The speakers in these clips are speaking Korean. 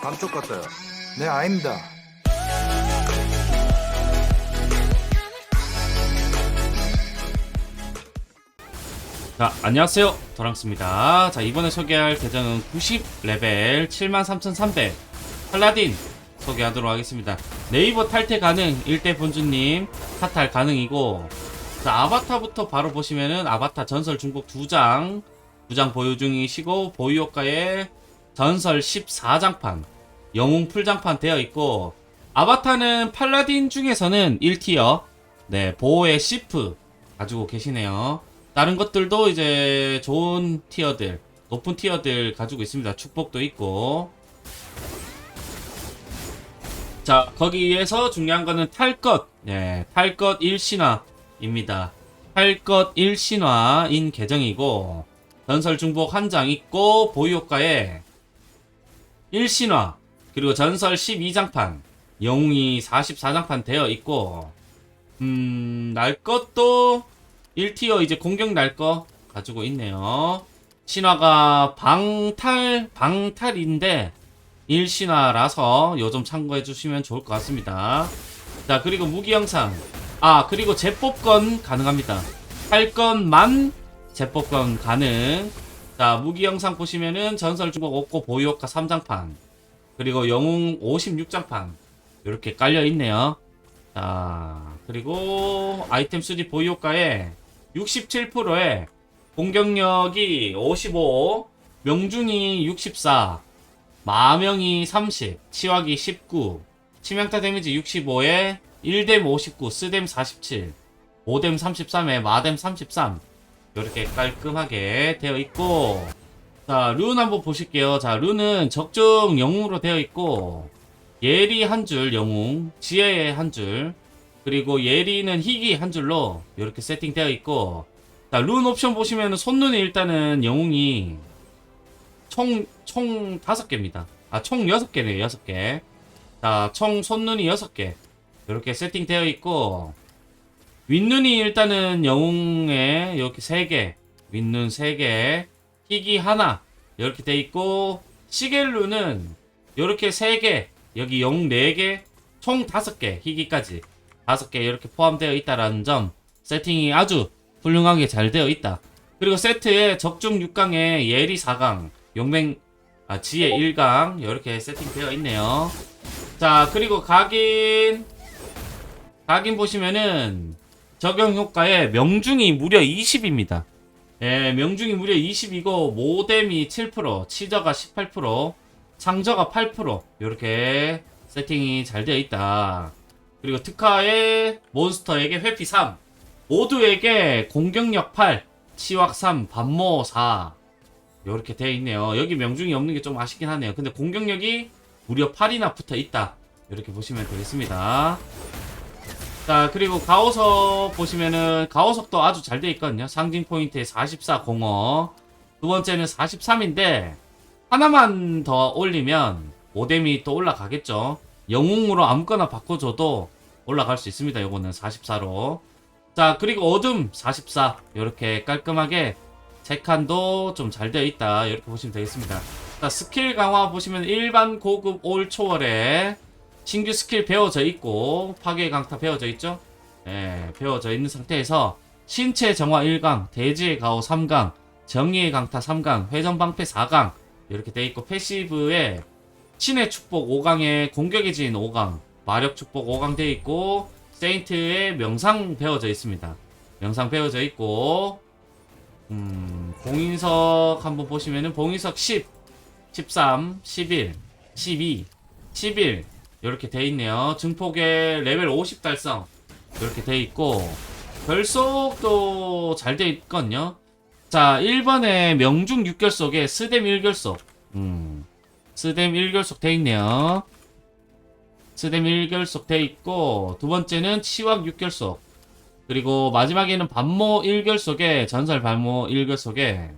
감쪽 같아요. 네, 아닙니다. 자, 안녕하세요. 도랑스입니다. 자, 이번에 소개할 계정은 90레벨 73,300 팔라딘 소개하도록 하겠습니다. 네이버 탈퇴 가능 1대 본주님 타탈 가능이고 자, 아바타부터 바로 보시면은 아바타 전설 중복 2장 2장 보유 중이시고 보유 효과에 전설 14장판 영웅 풀장판 되어 있고 아바타는 팔라딘 중에서는 1티어 네, 보호의 시프 가지고 계시네요. 다른 것들도 이제 좋은 티어들, 높은 티어들 가지고 있습니다. 축복도 있고. 자, 거기에서 중요한 거는 탈 것. 네, 탈것 1신화입니다. 탈것 1신화인 계정이고, 전설 중복 한 장 있고, 보유 효과에 1신화, 그리고 전설 12장판, 영웅이 44장판 되어 있고, 음, 날 것도 1티어 이제 공격 날 거 가지고 있네요. 신화가 방탈, 방탈인데 1신화라서 요좀 참고해 주시면 좋을 것 같습니다. 자, 그리고 무기 영상. 아, 그리고 재뽑건 가능합니다. 할 건만 재뽑건 가능. 자, 무기 영상 보시면은 전설 중복 없고 보유효과 3장판. 그리고 영웅 56장판. 이렇게 깔려 있네요. 자, 그리고 아이템 3 보유효과에 67%에 공격력이 55, 명중이 64, 마명이 30, 치확이 19, 치명타 데미지 65에 1뎀 59, 스뎀 47, 5뎀 33에 마뎀 33 이렇게 깔끔하게 되어 있고 자, 룬 한번 보실게요. 자, 룬은 적중 영웅으로 되어 있고 예리 한 줄 영웅, 지혜 한 줄, 그리고 예리는 희귀 한 줄로 이렇게 세팅되어 있고 자, 룬 옵션 보시면 손눈이 일단은 영웅이 총, 총 다섯 개입니다. 아, 총 여섯 개네요, 여섯 개. 자, 총 손눈이 여섯 개. 이렇게 세팅되어 있고, 윗눈이 일단은 영웅에 이렇게 세 개, 윗눈 세 개, 희귀 하나, 이렇게 돼 있고, 시겔룬은 이렇게 세 개, 여기 영웅 네 개, 총 다섯 개, 희귀까지. 다섯 개 이렇게 포함되어 있다라는 점, 세팅이 아주 훌륭하게 잘 되어 있다. 그리고 세트에 적중 6강에 예리 4강, 용맹, 아, 지혜 1강, 이렇게 세팅되어 있네요. 자, 그리고 각인, 각인 보시면은 적용 효과에 명중이 무려 20입니다. 예, 명중이 무려 20이고, 모뎀이 7%, 치저가 18%, 창저가 8%, 이렇게 세팅이 잘 되어 있다. 그리고 특화에 몬스터에게 회피 3, 모두에게 공격력 8, 치확 3, 반모 4. 이렇게 되어 있네요. 여기 명중이 없는 게 좀 아쉽긴 하네요. 근데 공격력이 무려 8이나 붙어 있다. 이렇게 보시면 되겠습니다. 자, 그리고 가오석 보시면은 가오석도 아주 잘 되어 있거든요. 상징 포인트에 44 공어. 두 번째는 43인데 하나만 더 올리면 오뎀이 또 올라가겠죠. 영웅으로 아무거나 바꿔줘도 올라갈 수 있습니다. 요거는 44로. 자, 그리고 어둠 44. 이렇게 깔끔하게 세 칸도 좀 잘 되어 있다. 이렇게 보시면 되겠습니다. 자, 스킬 강화 보시면 일반 고급 올 초월에 신규 스킬 배워져 있고 파괴 강타 배워져 있죠? 예, 배워져 있는 상태에서 신체 정화 1강, 대지의 가호 3강, 정의의 강타 3강, 회전 방패 4강 이렇게 돼 있고 패시브에 신의 축복 5강에 공격의 지인 5강, 마력 축복 5강 돼 있고 세인트의 명상 배워져 있습니다. 명상 배워져 있고 음, 봉인석 한번 보시면은 봉인석 10, 13, 11, 12, 11 이렇게 돼 있네요. 증폭에 레벨 50 달성 이렇게 돼 있고 결속도 잘 돼 있거든요. 자, 1번에 명중 6결속에 스뎀 1결속. 음. 스뎀 1결속 돼 있네요. 스뎀 1결속 돼 있고 두 번째는 치확 6결속. 그리고 마지막에는 반모 1결속에 전설 반모 1결속에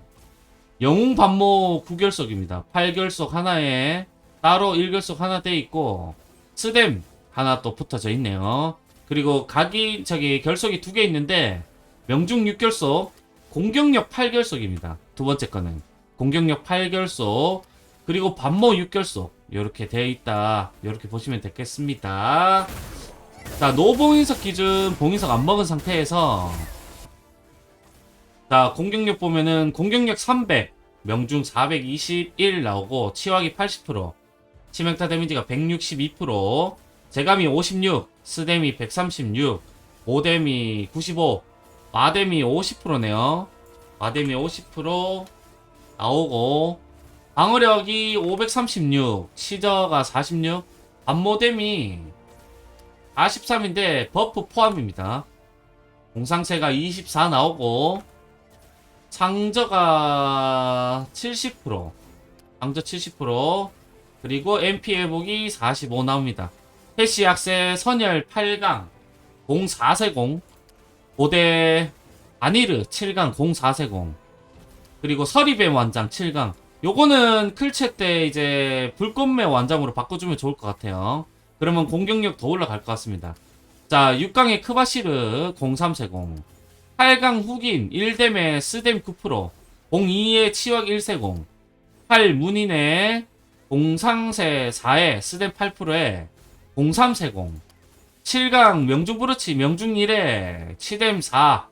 영웅 반모 9결속입니다. 8결속 하나에 따로 1결속 하나 돼 있고 스뎀 하나 또 붙어져 있네요. 그리고 각이 저기 결속이 두 개 있는데 명중 6결속, 공격력 8결속입니다. 두 번째 거는 공격력 8결속, 그리고 반모 6결속. 이렇게 되어 있다. 이렇게 보시면 되겠습니다. 자, 노봉인석 기준 봉인석 안 먹은 상태에서 자, 공격력 보면은 공격력 300, 명중 421 나오고 치확이 80%, 치명타 데미지가 162%, 재감이 56, 스데미 136, 오데미 95, 마데미 50%네요. 마데미 50% 나오고 방어력이 536, 시저가 46, 안모뎀이 43인데 버프 포함입니다. 공상체가 24 나오고 상저가 70%, 상저 70%, 그리고 MP 회복이 45 나옵니다. 해시 약세 선열 8강 04세공, 고대 아니르 7강 04세공, 그리고 서리뱀 완장 7강. 요거는 클체 때 이제 불꽃매 완장으로 바꿔주면 좋을 것 같아요. 그러면 공격력 더 올라갈 것 같습니다. 자, 6강의 크바시르 03세공. 8강 후긴 1뎀의 스뎀 9%. 02의 치확 1세공. 8 문인의 공상세 4의 스뎀 8%에 03세공. 7강 명중 브루치 명중 1에 치뎀 4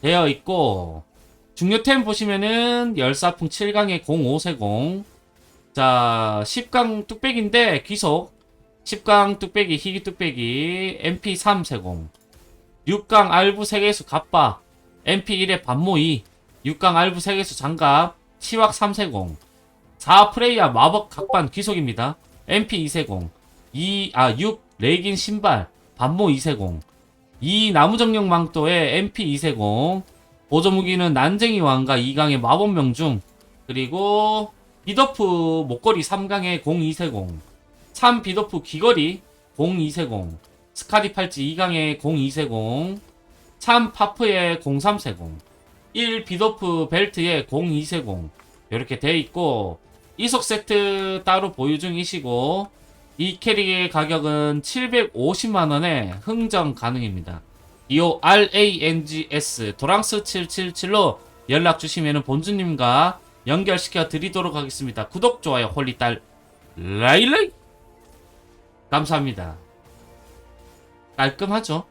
되어 있고 중요템 보시면은 열사풍 7강의 05세공. 자 10강 뚝배기인데 귀속. 10강 뚝배기 희귀 뚝배기 MP 3세공. 6강 알부 세계수 갑바 MP 1의 반모 2 6강 알부 세계수 장갑 치확 3세공 4 프레이야 마법 각반 귀속입니다. MP 2세공. 2, 아, 6 레긴 신발. 반모 2세공. 2 나무정령 망토의 MP 2세공. 보조 무기는 난쟁이 왕과 2강의 마법 명중. 그리고 비더프 목걸이 3강의 02세공. 3 비더프 귀걸이 02세공. 스카디 팔찌 2강의 02세공. 3 파프의 03세공. 1 비더프 벨트의 02세공. 이렇게 돼 있고 이속 세트 따로 보유 중이시고 이 캐릭의 가격은 750만원에 흥정 가능입니다. 이오 RANGS 도랑스 777로 연락 주시면 본주님과 연결시켜 드리도록 하겠습니다. 구독, 좋아요, 홀리딸, 라일라이! 감사합니다. 깔끔하죠?